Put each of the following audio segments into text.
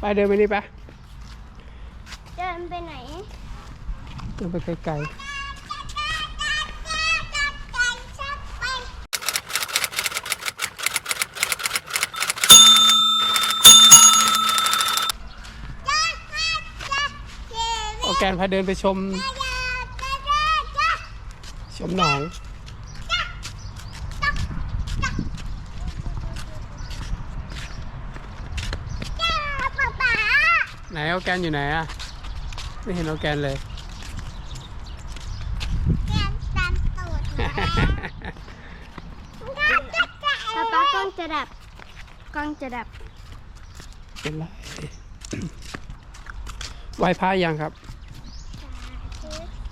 ไปเดินไปนี่ไปเดินไปไหน เดินไปไกลๆโอแกนพาเดินไปชม ชมหนอง ไหนโอแกนอยู่ไหนอะไม่เห็นโอแกนเลยป๊าป๊ากล้องจะดับกล้องจะดับเป็นไร ไหวพระยังครับ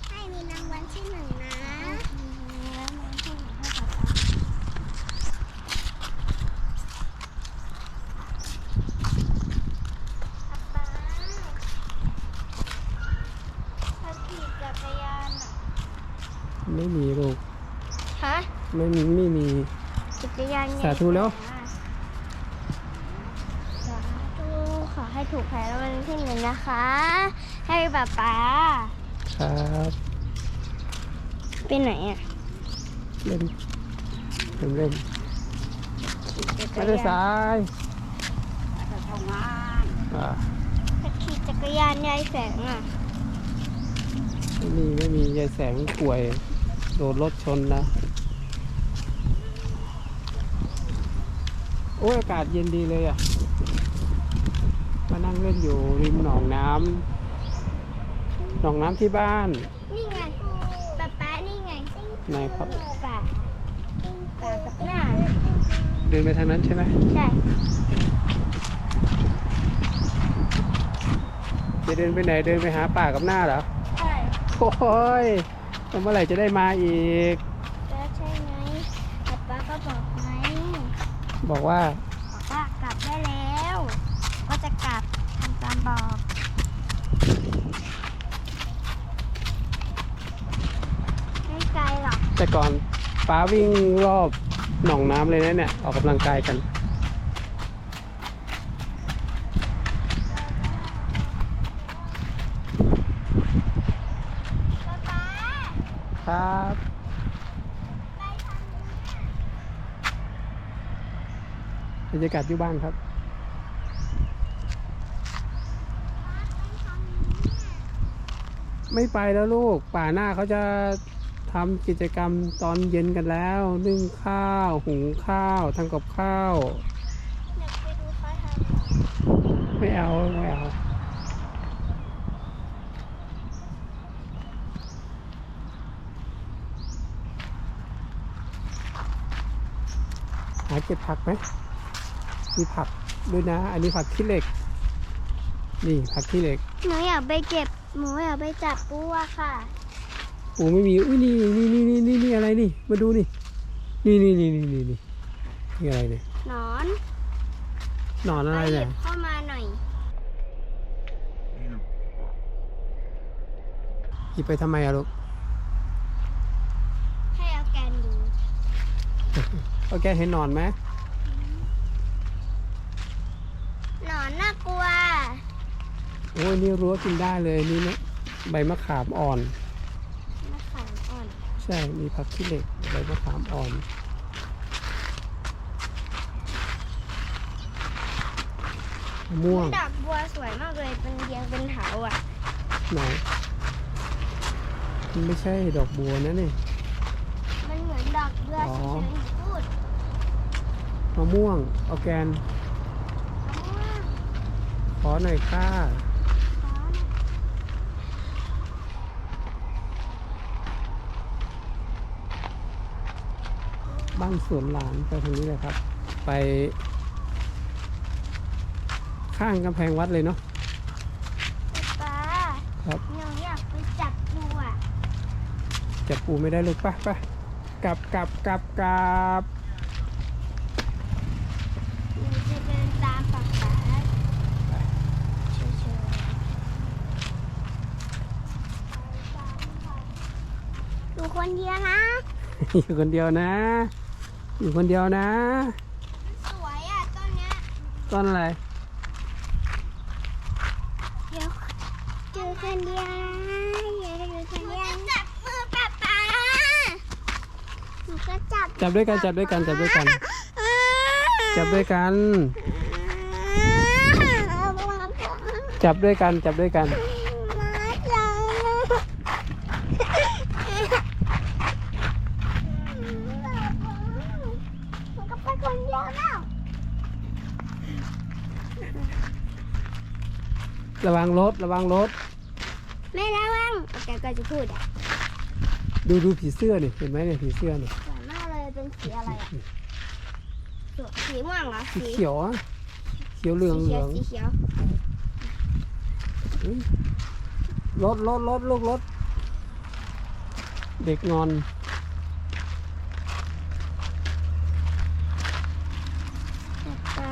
ให้มีรางวัลที่หนึ่งนะป๊าขี่จักรยานอะ ไม่มีลูกฮะไม่มีไม่มี จักรยานไงสาธุแล้ว สาธุขอให้ถูกแพ้รางวัลที่หนึ่งนะคะ ให้ป๊าป๊าครับไปไหนอะเล่นเล่นเล่นจักไม่รได้ยานสายอ่าขี่จักรยานยายแสงอะไม่มีไม่มียายแสงป่วย โดนรถชนนะ โอ้ยอากาศเย็นดีเลยอะ มานั่งเล่นอยู่ริมหนองน้ำหนองน้ำที่บ้าน นี่ไงป๊าป๊านี่ไงไหนครับ ป่าป่ากับหน้าเดินไปทางนั้นใช่ไหมใช่จะเดินไปไหนเดินไปหาป่ากับหน้าเหรอ ใช่ โอ้ย แล้วเมื่อไหร่จะได้มาอีกแล้วใช่ไหมป๊าป๊าก็บอกไงบอกว่าบอกว่ากลับได้แล้ว ก็จะกลับทำตามบอกไม่ไกลหรอกแต่ก่อนป้าวิ่งรอบหนองน้ำเลยนะเนี่ย ออกกำลังกายกัน ป๊าป๊า ครับ บรรยากาศอยู่บ้านครับไม่ไปแล้วลูก ป่าหน้าเขาจะทำกิจกรรมตอนเย็นกันแล้ว นึ่งข้าว หุงข้าวทำกับข้าวอยากไปดูเขาทไม่เอา ไม่เอา หาเก็บผักไหมมีผักด้วยนะ อันนี้ผักขี้เหล็ก นี่ผักขี้เหล็กำหนูอยากไปเก็บ หนูอยากไปจับปูอะค่ะ ปูไม่มี อุ้ยนี่นี่นี่นี่นี่นี่อะไรนี่ มาดูนี่ นี่นี่นี่นี่นี่นี่นี่อะไรเนี่ย หนอนหนอนอะไรไปหเนี่ยิยบเข้ามาหน่อย หยิบไปทำไมอะลูก ให้เอาแกนดู โอเคเห็นหนอนไหมหนอนน่ากลัว โอ้ยนี่รั้วกินได้เลยนี่นะใบมะขามอ่อน มะขามอ่อน ใช่ มีผักขี้เหล็กใบมะขามอ่อนมะม่วงดอกบัวสวยมากเลย เป็นเรียงเป็นเถาอะ ไหนมันไม่ใช่ดอกบัวนะนี่ มันเหมือนดอกบัวอ๋อเฉยๆพูด มะม่วงออร์แกน ขอหน่อยค่ะบ้านสวนหลานไปทางนี้เลยครับ ไป ข้างกำแพงวัดเลยเนาะป้าครับหนูอยากไปจับปูอะจับปูไม่ได้ลูกปะปะกลับกลับกลับกลับ หนูจะเดินตามป๊าป๊าเฉย ๆดูคนเดียวนะ อยู่คนเดียวนะ อยู่คนเดียวนะ สวยอะต้นเนี้ยต้นอะไรอยู่คนเดียวอย่าอยู่คนเดียวจับมือป๊าป๊าหนูก็จับจับด้วยกันจับด้วยกันจับด้วยกัน จับด้วยกัน จับด้วยกันจับด้วยกัน ก็ไปคนเดียวแล้ว ระวังรถระวังรถ ไม่ระวังแกก็จะพูดอะดูดูผีเสื้อนี่เห็นไหมเนี่ยผีเสื้อนี่สวยมากเลยเป็นสีอะไรอะสีม่วงเหรอสีเขียวอะเขียวเหลืองเหสีลืเขียอวงสีเขียวอุ๊ยรถรถรถลูกรถเด็กงอน ป้า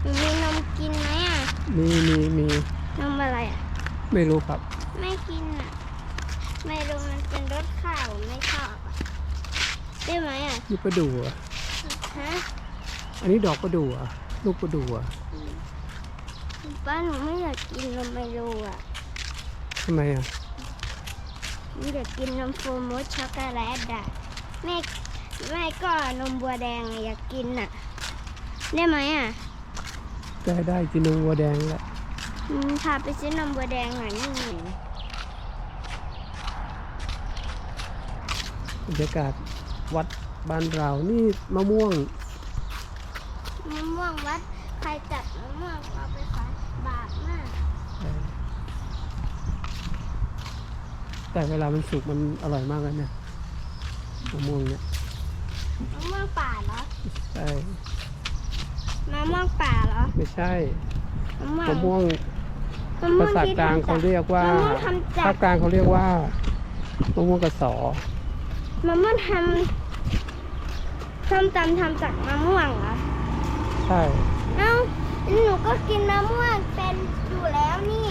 หนูมีนมกินไหมอะ มีมีมีนมอะไรอะ ไม่รู้ครับ ไม่กินอะ ไม่รู้มันเป็นรสข้าวไม่ชอบอะได้ไหมอะนี่ประดู่อะฮะอันนี้ดอกประดู่อะลูกประดู่อะป้าหนูไม่อยากกินนมไมโลอะทำไมอะหนูอยากกินนมฟูมูสช็อกโกแลตอะแม่แม่ก็นมบัวแดงอะอยากกินอะ ได้ไหมอะ ได้ได้กินนมวัวแดงแล้วอืมพาไปซื้อนมบัวแดงหน่อยนี่บรรยากาศวัดบ้านเรานี่มะม่วงมะม่วงวัดใครจัดมะม่วงเอาไปขายบาปมากแต่เวลามันสุกมันอร่อยมากเลยเนี่ยมะม่วงเนี่ยมะม่วงป่าเหรอใช่ มะม่วงป่าเหรอไม่ใช่มะม่วงมะม่วงมะม่วภางษากลางเขาเรียกว่ามะม่วงทำจากภาคกลางเขาเรียกว่ามะม่วงกระสอมะม่วงทำส้มตำทำจากมะม่วงเหรอ ใช่เอ้า หนูก็กินมะม่วงเป็นอยู่แล้วนี่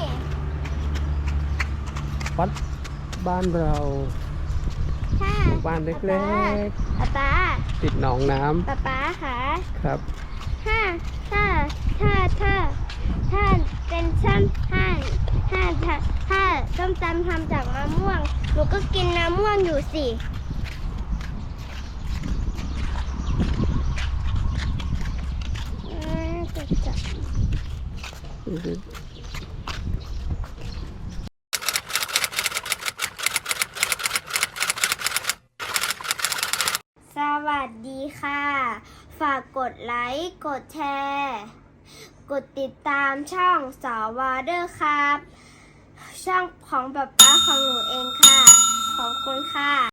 วัดบ้านเราถ้าหมู่บ้านเล็กป๊าป๊าๆ ติดหนองน้ำป๊าป๊าค่ะครับ ถ้าถ้าถ้าถ้าถ้าเป็นส้มถ้าถ้าถ้าถ้าส้มตำทำจากมะม่วง หนูก็กินมะม่วงอยู่สิสวัสดีค่ะ ฝากกดไลค์ กดแชร์ กดติดตามช่องสาวาเดอร์ครับ ช่องของป๊าป๊าของหนูเองค่ะ ขอบคุณค่ะ